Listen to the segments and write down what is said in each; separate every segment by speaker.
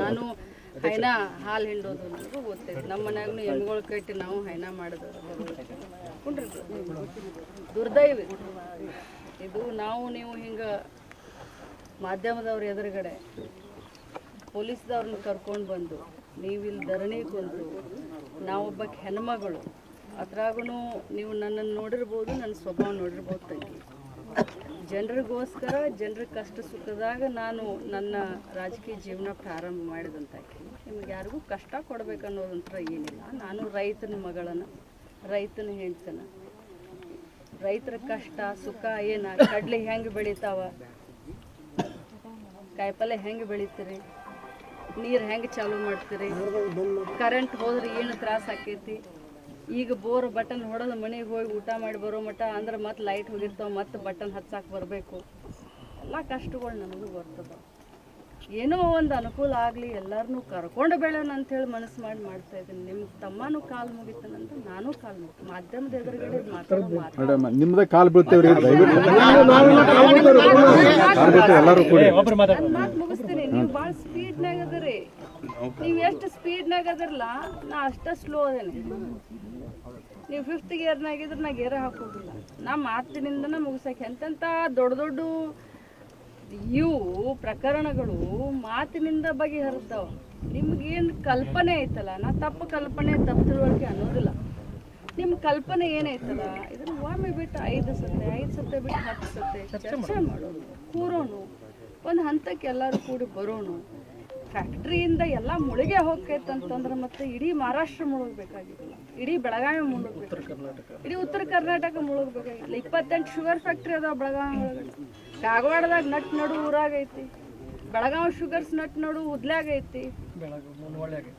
Speaker 1: ನಾನು ಹೈನಾ ಹಾಲು ಹಿಂಡೋದು ನನಗೂ ಗೊತ್ತೈತೆ ನಮ್ಮ ಮನ್ಯಾಗೂ ಎಮ್ಗಳು ಕಟ್ಟಿ ನಾವು ಹೈನಾ ಕುಂಡ್ರಿ ದುರ್ದೈವ. ಇದು. ನಾವು ನೀವು ಹಿಂಗೆ ಮಾಧ್ಯಮದವ್ರ ಎದುರುಗಡೆ ಪೊಲೀಸ್ದವ್ರನ್ನ ಕರ್ಕೊಂಡು ಬಂದು ನೀವು ಇಲ್ಲಿ ಧರಣಿ ಕುಂತು ನಾವೊಬ್ಬ ಹೆಣ್ಮಗಳು ಅದ್ರಾಗೂ ನೀವು ನನ್ನನ್ನು ನೋಡಿರ್ಬೋದು ನನ್ನ ಸ್ವಭಾವ ನೋಡಿರ್ಬೋದು ತಂಗಿ. ಜನರಿಗೋಸ್ಕರ, ಜನರ ಕಷ್ಟ ಸುಖದಾಗ ನಾನು ನನ್ನ ರಾಜಕೀಯ ಜೀವನ ಪ್ರಾರಂಭ ಮಾಡಿದಂಥ ನಿಮ್ಗೆ ಯಾರಿಗೂ ಕಷ್ಟ ಕೊಡ್ಬೇಕನ್ನೋದಂತ್ರ ಏನಿಲ್ಲ. ನಾನು ರೈತನ ಮಗಳನ ರೈತನ ಹೆಂಡ್ತನ ರೈತರ ಕಷ್ಟ, ಸುಖ, ಏನ, ಕಡ್ಲೆ ಹೆಂಗೆ ಬೆಳಿತಾವ? ಕಾಯಿಪಲ್ಲೆ ಹೆಂಗೆ ಬೆಳಿತೀರಿ? ನೀರು ಹೆಂಗೆ ಚಾಲೂ ಮಾಡ್ತೀರಿ? ಕರೆಂಟ್ ಹೋದ್ರೆ ಏನು ತ್ರಾಸ ಆಕೈತಿ? ಈಗ ಬೋರ್ ಬಟನ್ ಹೊಡೆದು ಮನೆಗೆ ಹೋಗಿ ಊಟ ಮಾಡಿ ಬರೋ ಮಟ ಅಂದ್ರೆ ಮತ್ತೆ ಲೈಟ್ ಹೋಗಿರ್ತಾವ ಮತ್ತೆ ಬಟನ್ ಹಚ್ಚಾಕ್ ಬರಬೇಕು ಎಲ್ಲ ಕಷ್ಟಗಳು ನನಗೂ ಬರ್ತದ ಏನೋ ಒಂದು ಅನುಕೂಲ ಆಗಲಿ ಎಲ್ಲರನ್ನೂ ಕರ್ಕೊಂಡು ಬೆಳೆಯೋಣ ಅಂತೇಳಿ ಮನಸ್ಸು ಮಾಡಿ ಮಾಡ್ತಾ ಇದ್ದೀನಿ ನಿಮ್ಮ ತಮ್ಮನೂ ಕಾಲು ಮುಗಿತಾನಂತ ನಾನು ಕಾಲು ಮುಗಿತು ಮಾಧ್ಯಮದ ಎದುರುಗಡೆ
Speaker 2: ಮಾತಾಡೋದು ನಿಮ್ದೇ ಕಾಲ್ ಬೀಳ್ತೇವ್ರಿ ಬೀಳ್ತೇವೆ
Speaker 1: ಮಾತ್ ಮುಗಿಸ್ತೀನಿ ನೀವು ಭಾಳ ಸ್ಪೀಡ್ನಾಗ ಅದರಿ ನೀವು ಎಷ್ಟು ಸ್ಪೀಡ್ನಾಗ ಅದರಲ್ಲ ನಾ ಅಷ್ಟ ಸ್ಲೋ ಅದೇನೆ ನೀವು ಫಿಫ್ತ್ ಗೇರ್ನಾಗ ಇದ್ರೆ ನಾ ಗೇರ ಹಾಕೋದಿಲ್ಲ. ನಾ ಮಾತಿನಿಂದನ ಮುಗಿಸಕ್ಕೆ ಎಂತೆಂಥ ದೊಡ್ಡ ದೊಡ್ಡ ಇವು ಪ್ರಕರಣಗಳು ಮಾತಿನಿಂದ ಬಗೆಹರಿತಾವ ನಿಮ್ಗೇನು ಕಲ್ಪನೆ ಐತಲ್ಲ? ನಾ ತಪ್ಪು ಕಲ್ಪನೆ ತಪ್ಪು ತಿಳುವಳಿಕೆ ಅನ್ನೋದಿಲ್ಲ. ನಿಮ್ಮ ಕಲ್ಪನೆ ಏನೈತಲ್ಲ? ಇದನ್ನ ಒಮ್ಮೆ ಬಿಟ್ಟು ಐದು ಸತ್ತೆ ಐದು ಸತ್ತೆ ಬಿಟ್ಟು ಹತ್ತು ಸತ್ತೆ ಚರ್ಚೆ ಮಾಡೋಣ ಕೂರೋಣ ಒಂದು ಹಂತಕ್ಕೆ ಎಲ್ಲರೂ ಕೂಡಿ ಬರೋನು. ಫ್ಯಾಕ್ಟ್ರಿಯಿಂದ ಎಲ್ಲ ಮುಳುಗೆ ಹೋಗ್ತೈತಂತಂದ್ರೆ ಮತ್ತೆ ಇಡೀ ಮಹಾರಾಷ್ಟ್ರ ಮುಳುಗಬೇಕಾಗಿಲ್ಲ ಇಡೀ ಬೆಳಗಾವಿ ಮುಳುಗಬೇಕು. ಇಡೀ ಉತ್ತರ ಕರ್ನಾಟಕ ಮುಳುಗಬೇಕಾಗಿಲ್ಲ ಇಪ್ಪತ್ತೆಂಟು ಶುಗರ್ ಫ್ಯಾಕ್ಟ್ರಿ ಅದಾವ ಬೆಳಗಾವಿ ಕಾಗವಾಡದಾಗ ನಟ್ ನಡು ಊರಾಗ ಐತಿ ಬೆಳಗಾವಿ ಶುಗರ್ಸ್ ನಟ್ ನಡು ಉದ್ಲ್ಯಾಗ ಐತಿ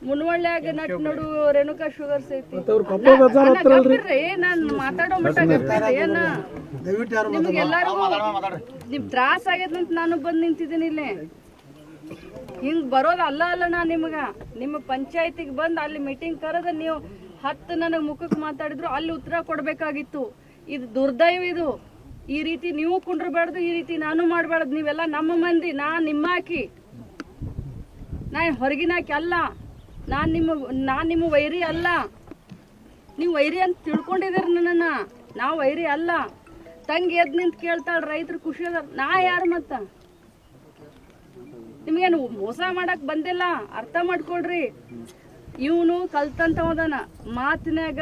Speaker 1: ಮುನ್ವಳ್ಳ್ಯಾಗ ನಟ್ ನಡು ರೇಣುಕಾ ಶುಗರ್ಸ್ ಐತಿ. ನಾನು ನಾನ್ ಮಾತಾಡೋ ಮಟ್ಟ ಏನ? ನಿಮ್ಗೆಲ್ಲರಿಗೂ ನಿಮ್ ತ್ರಾಸ ಆಗೈತೆ ಅಂತ ನಾನು ಬಂದ್ ನಿಂತಿದ್ದೀನಿ ಇಲ್ಲೇ. ಹಿಂಗ್ ಬರೋದು ಅಲ್ಲ ಅಲ್ಲ ನಾ ನಿಮ್ಗ. ನಿಮ್ಮ ಪಂಚಾಯತಿಗೆ ಬಂದು ಅಲ್ಲಿ ಮೀಟಿಂಗ್ ಕರೆದ ನೀವು ಹತ್ತು ನನಗೆ ಮುಖಕ್ಕೆ ಮಾತಾಡಿದ್ರು ಅಲ್ಲಿ ಉತ್ತರ ಕೊಡ್ಬೇಕಾಗಿತ್ತು. ಇದು ದುರ್ದೈವ ಇದು. ಈ ರೀತಿ ನೀವು ಕುಂಡ್ರಬಾರ್ದು, ಈ ರೀತಿ ನಾನು ಮಾಡಬಾರ್ದು, ನೀವೆಲ್ಲ ನಮ್ಮ ಮಂದಿ, ನಾ ನಿಮ್ಮ ಹಾಕಿ ನಾ ಹೊರಗಿನಾಕಿ ಅಲ್ಲ. ನಾನು ನಿಮ್ಮ ನಾನು ನಿಮ್ಮ ವೈರಿ ಅಲ್ಲ. ನೀವು ವೈರಿ ಅಂತ ತಿಳ್ಕೊಂಡಿದ್ದೀರಿ ನನ್ನನ್ನು. ನಾ ವೈರಿ ಅಲ್ಲ. ತಂಗಿ ಎದ್ ನಿಂತು ಕೇಳ್ತಾಳೆ, ರೈತರು ಖುಷಿ ಅದ ನಾ ಯಾರು ಮತ್ತ? ನಿಮ್ಗೇನು ಮೋಸ ಮಾಡಕ್ ಬಂದಿಲ್ಲ? ಅರ್ಥ ಮಾಡ್ಕೊಳ್ರಿ. ಇವನು ಕಲ್ತಂತವದನ ಮಾತಿನಾಗ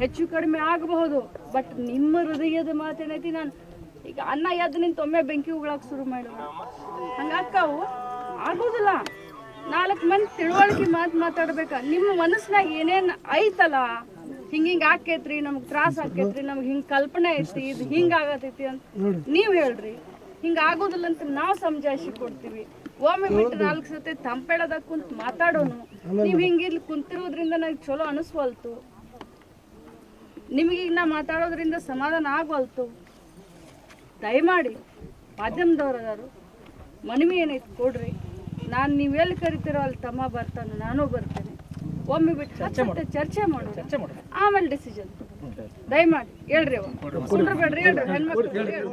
Speaker 1: ಹೆಚ್ಚು ಕಡಿಮೆ ಆಗಬಹುದು. ಬಟ್ ನಿಮ್ಮ ಹೃದಯದ ಮಾತೇನೈತಿ ನಾನು ಈಗ ಅನ್ನ ಎದ್ದು ನಿಂತು ಒಮ್ಮೆ ಬೆಂಕಿ ಉಗಳಾಕ್ ಶುರು ಮಾಡಿ ಹಂಗಾಕವು ಆಗೋದಿಲ್ಲ. ನಾಲ್ಕು ಮಂದಿ ತಿಳುವಳಿಕೆ ಮಾತು ಮಾತಾಡ್ಬೇಕ. ನಿಮ್ಮ ಮನಸ್ಸಿನಾಗ ಏನೇನು ಐತಲ್ಲ ಹಿಂಗ ಹಿಂಗ ಆಕೈತ್ರಿ ನಮ್ಗೆ ತ್ರಾಸ ಆಕೈತ್ರಿ ನಮ್ಗೆ ಹಿಂಗ್ ಕಲ್ಪನೆ ಐತಿ ಇದು ಹಿಂಗ ಆಗತೈತಿ ಅಂತ ನೀವ್ ಹೇಳ್ರಿ. ಹಿಂಗ ಆಗೋದಿಲ್ಲ ಅಂತ ನಾವು ಸಮಜಾಯಿಸಿ ಕೊಡ್ತೀವಿ. ಒಮ್ಮೆ ಬಿಟ್ಟು ನಾಲ್ಕು ಸತಿ ತಂಪೇಳದ ಕುಂತ ಮಾತಾಡೋನು. ನೀವ್ ಹಿಂಗ ಇಲ್ಲಿ ಕುಂತಿರೋದ್ರಿಂದ ನಂಗೆ ಚಲೋ ಅನಿಸ್ವಲ್ತು. ನಿಮಗೆ ನಾ ಮಾತಾಡೋದ್ರಿಂದ ಸಮಾಧಾನ ಆಗವಲ್ತು. ದಯಮಾಡಿ ಮಾಧ್ಯಮದವ್ರು ಅದಾರು ಮನವಿ ಏನೈತಿ ಕೊಡ್ರಿ. ನಾನು ಎಲ್ಲಿ ಕರಿತೀರೋ ಅಲ್ಲಿ ತಮ್ಮ ಬರ್ತಾನೆ ನಾನು ಬರ್ತೇನೆ. ಒಮ್ಮೆ ಬಿಟ್ಟು ಚರ್ಚೆ ಚರ್ಚೆ ಮಾಡೋಣ ಆಮೇಲೆ ಡಿಸಿಷನ್ ದಯಮಾಡಿ ಹೇಳ್ರಿ ಕುಂಡ್ರಬೇಡ್ರಿ ಹೇಳ್ರಿ ಹೆಣ್ಮಕ್ಳು ಹೇಳ್ರಿ.